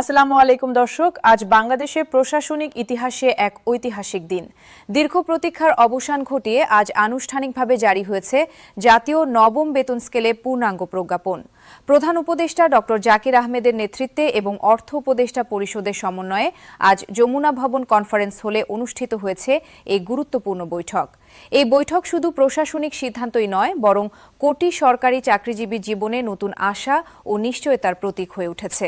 আসসালামু আলাইকুম দর্শক, আজ বাংলাদেশের প্রশাসনিক ইতিহাসে এক ঐতিহাসিক দিন। দীর্ঘ প্রতীক্ষার অবসান ঘটিয়ে আজ আনুষ্ঠানিকভাবে জারি হয়েছে জাতীয় নবম বেতন স্কেলে পূর্ণাঙ্গ প্রজ্ঞাপন। প্রধান উপদেষ্টা ডক্টর জাকির আহমেদের নেতৃত্বে এবং অর্থ উপদেষ্টা পরিষদের সমন্বয়ে আজ যমুনা ভবন কনফারেন্স হলে অনুষ্ঠিত হয়েছে এই গুরুত্বপূর্ণ বৈঠক। এই বৈঠক শুধু প্রশাসনিক সিদ্ধান্তই নয়, বরং কোটি সরকারি চাকরিজীবী জীবনে নতুন আশা ও নিশ্চয়তার প্রতীক হয়ে উঠেছে।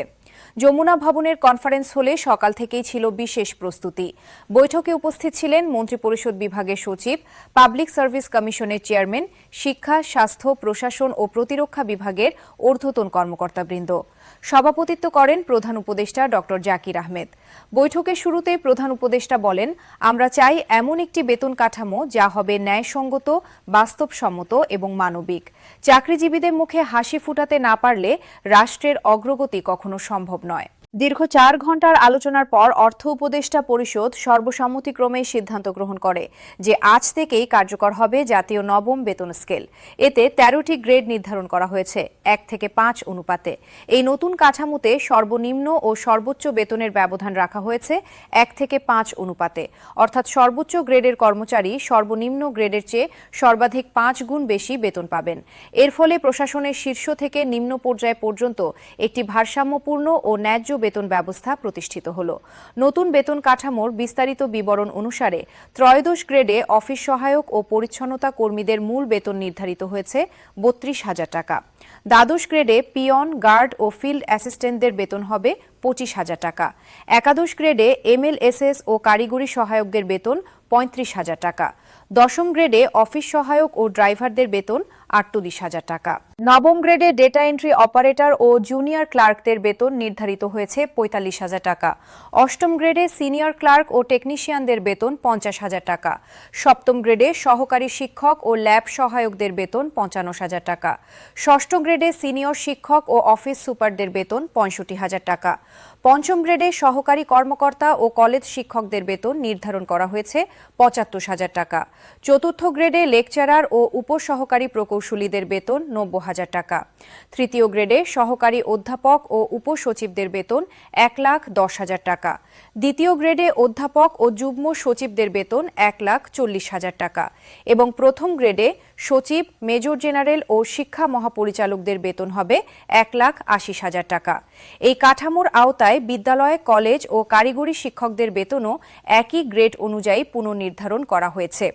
যমুনা ভবনের কনফারেন্স হলে সকাল থেকেই ছিল বিশেষ প্রস্তুতি। বৈঠকে উপস্থিত ছিলেন মন্ত্রিপরিষদ বিভাগের সচিব, পাবলিক সার্ভিস কমিশনের চেয়ারম্যান, শিক্ষা, স্বাস্থ্য, প্রশাসন ও প্রতিরক্ষা বিভাগের ঊর্ধ্বতন কর্মকর্তাবৃন্দ। সভাপতিত্ব করেন প্রধান উপদেষ্টা ড. জাকির আহমেদ। বৈঠকের শুরুতে প্রধান উপদেষ্টা বলেন, আমরা চাই এমন একটি বেতন কাঠামো যা হবে ন্যায়সঙ্গত, বাস্তবসম্মত এবং মানবিক। চাকরিজীবীদের মুখে হাসি ফুটাতে না পারলে রাষ্ট্রের অগ্রগতি কখনো সম্ভব নয়। দীর্ঘ চার ঘণ্টার আলোচনার পর অর্থ উপদেষ্টা পরিষদ সর্বসম্মতিক্রমে সিদ্ধান্ত গ্রহণ করে যে আজ থেকেই কার্যকর হবে জাতীয় নবম বেতন স্কেল। এতে তেরোটি গ্রেড নির্ধারণ করা হয়েছে, এক থেকে পাঁচ অনুপাতে। এই নতুন কাঠামোতে সর্বনিম্ন ও সর্বোচ্চ বেতনের ব্যবধান রাখা হয়েছে, এক থেকে পাঁচ অনুপাতে। অর্থাৎ সর্বোচ্চ গ্রেডের কর্মচারী সর্বনিম্ন গ্রেডের চেয়ে সর্বাধিক পাঁচ গুণ বেশি বেতন পাবেন। এর ফলে প্রশাসনের শীর্ষ থেকে নিম্ন পর্যায় পর্যন্ত একটি ভারসাম্যপূর্ণ ও ন্যায্য বেতন ব্যবস্থা প্রতিষ্ঠিত হল। নতুন বেতন কাঠামোর বিস্তারিত বিবরণ অনুসারে ত্রয়োদশ গ্রেডে অফিস সহায়ক ও পরিচ্ছন্নতা কর্মীদের মূল বেতন নির্ধারিত হয়েছে বত্রিশ হাজার টাকা। দ্বাদশ গ্রেডে পিয়ন, গার্ড ও ফিল্ড অ্যাসিস্ট্যান্টদের বেতন হবে পঁচিশ হাজার টাকা। একাদশ গ্রেডে এমএলএসএস ও কারিগরি সহায়কদের বেতন পঁয়ত্রিশ হাজার টাকা। দশম গ্রেডে অফিস সহায়ক ও ড্রাইভারদের বেতন আটত্রিশ হাজার টাকা। নবম গ্রেডে ডেটা এন্ট্রি অপারেটর ও জুনিয়র ক্লার্কদের বেতন নির্ধারিত হয়েছে পঁয়তাল্লিশ হাজার টাকা। অষ্টম গ্রেডে সিনিয়র ক্লার্ক ও টেকনিশিয়ানদের বেতন পঞ্চাশ হাজার টাকা। সপ্তম গ্রেডে সহকারী শিক্ষক ও ল্যাব সহায়কদের বেতন পঞ্চান্ন হাজার টাকা। ষষ্ঠ গ্রেডে সিনিয়র শিক্ষক ও অফিস সুপারদের বেতন পঁয়ষট্টি হাজার টাকা। পঞ্চম গ্রেডে সহকারী কর্মকর্তা ও কলেজ শিক্ষকদের বেতন নির্ধারণ করা হয়েছে পঁচাত্তর হাজার টাকা। চতুর্থ গ্রেডে লেকচারার ও উপসহকারী প্রকৌশলীদের বেতন নব্বই হাজার টাকা। তৃতীয় গ্রেডে সহকারী অধ্যাপক ও উপসচিবদের বেতন এক লাখ দশ হাজার টাকা। দ্বিতীয় গ্রেডে অধ্যাপক ও যুগ্ম সচিবদের বেতন এক লাখ চল্লিশ হাজার টাকা এবং প্রথম গ্রেডে সচিব, মেজর জেনারেল ও শিক্ষা মহাপরিচালকদের বেতন হবে এক লাখ আশিস হাজার টাকা। এই কাঠামোর আওতায় বিদ্যালয়, কলেজ ও কারিগরি শিক্ষকদের বেতনও একই গ্রেড অনুযায়ী পুনর্নির্ধারণ করা হয়েছে।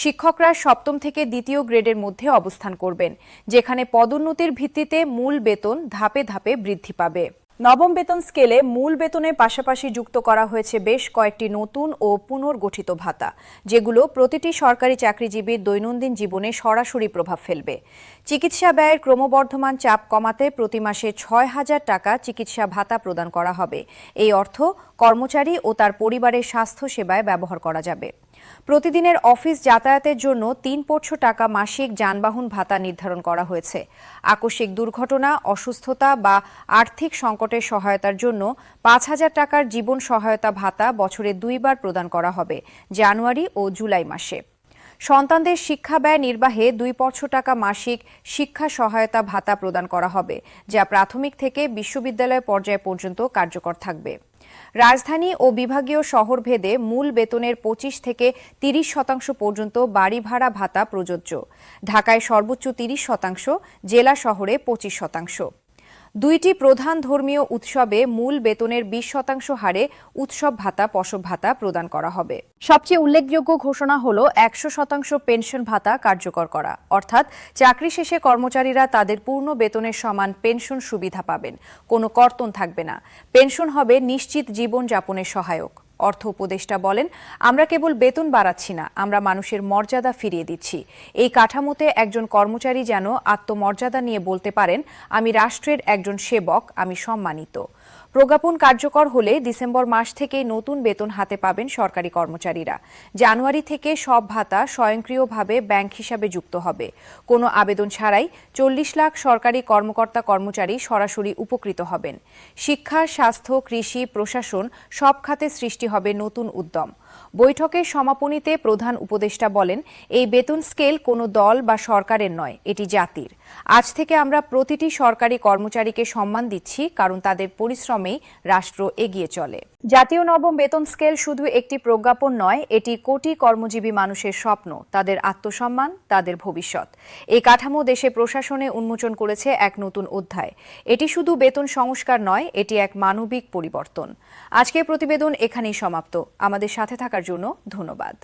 শিক্ষকরা সপ্তম থেকে দ্বিতীয় গ্রেডের মধ্যে অবস্থান করবেন, যেখানে পদোন্নতির ভিত্তিতে মূল বেতন ধাপে ধাপে বৃদ্ধি পাবে। নবম বেতন স্কেলে মূল বেতনের পাশাপাশি যুক্ত করা হয়েছে বেশ কয়েকটি নতুন ও পুনর্গঠিত ভাতা, যেগুলো প্রতিটি সরকারি চাকরিজীবীর দৈনন্দিন জীবনে সরাসরি প্রভাব ফেলবে। চিকিৎসা ব্যয়ের ক্রমবর্ধমান চাপ কমাতে প্রতি মাসে ছয় হাজার টাকা চিকিৎসা ভাতা প্রদান করা হবে। এই অর্থ কর্মচারী ও তার পরিবারের স্বাস্থ্য সেবায় ব্যবহার করা যাবে। প্রতিদিনের অফিস যাতায়াতের জন্য তিন পর্ষ টাকা মাসিক যানবাহন ভাতা নির্ধারণ করা হয়েছে। আকস্মিক দুর্ঘটনা, অসুস্থতা বা আর্থিক সংকটের সহায়তার জন্য পাঁচ হাজার টাকার জীবন সহায়তা ভাতা বছরে দুইবার প্রদান করা হবে, জানুয়ারি ও জুলাই মাসে। সন্তানদের শিক্ষা ব্যয় নির্বাহে দুই পর্ষ টাকা মাসিক শিক্ষা সহায়তা ভাতা প্রদান করা হবে, যা প্রাথমিক থেকে বিশ্ববিদ্যালয় পর্যায় পর্যন্ত কার্যকর থাকবে। রাজধানী ও বিভাগীয় শহর ভেদে মূল বেতনের পঁচিশ থেকে তিরিশ শতাংশ পর্যন্ত বাড়ি ভাড়া ভাতা প্রযোজ্য। ঢাকায় সর্বোচ্চ তিরিশ শতাংশ, জেলা শহরে পঁচিশ শতাংশ। দুইটি প্রধান ধর্মীয় উৎসবে মূল বেতনের বিশ শতাংশ হারে উৎসব ভাতা পশব ভাতা প্রদান করা হবে। সবচেয়ে উল্লেখযোগ্য ঘোষণা হল একশো শতাংশ পেনশন ভাতা কার্যকর করা। অর্থাৎ চাকরি শেষে কর্মচারীরা তাদের পূর্ণ বেতনের সমান পেনশন সুবিধা পাবেন। কোনো কর্তন থাকবে না। পেনশন হবে নিশ্চিত জীবন যাপনের সহায়ক। অর্থ উপদেষ্টা বলেন, আমরা কেবল বেতন বাড়াচ্ছি না, আমরা মানুষের মর্যাদা ফিরিয়ে দিচ্ছি। এই কাঠামোতে একজন কর্মচারী যেন আত্মমর্যাদা নিয়ে বলতে পারেন, আমি রাষ্ট্রের একজন সেবক, আমি সম্মানিত। প্রজ্ঞাপন কার্যকর হলে ডিসেম্বর মাস থেকে নতুন বেতন হাতে পাবেন সরকারি কর্মচারীরা। জানুয়ারি থেকে সব ভাতা স্বয়ংক্রিয়ভাবে ব্যাংক হিসাবে যুক্ত হবে। কোনো আবেদন ছাড়াই চল্লিশ লাখ সরকারি কর্মকর্তা কর্মচারী সরাসরি উপকৃত হবেন। শিক্ষা, স্বাস্থ্য, কৃষি, প্রশাসন সব খাতে সৃষ্টি হবে নতুন উদ্যম। বৈঠকের সমাপনীতে প্রধান উপদেষ্টা বলেন, এই বেতন স্কেল কোনো দল বা সরকারের নয়, এটি জাতির। আজ থেকে আমরা প্রতিটি সরকারি কর্মচারীকে সম্মান দিচ্ছি, কারণ তাদের পরিশ্রমেই রাষ্ট্র এগিয়ে চলে। জাতীয় নবম বেতন স্কেল শুধু একটি প্রজ্ঞাপন নয়, এটি কোটি কর্মজীবী মানুষের স্বপ্ন, তাদের আত্মসম্মান, তাদের ভবিষ্যৎ। এই কাঠামো দেশে প্রশাসনে উন্মোচন করেছে এক নতুন অধ্যায়। এটি শুধু বেতন সংস্কার নয়, এটি এক মানবিক পরিবর্তন। আজকের প্রতিবেদন এখানেই সমাপ্ত। আমাদের সাথে থাকার জন্য ধন্যবাদ।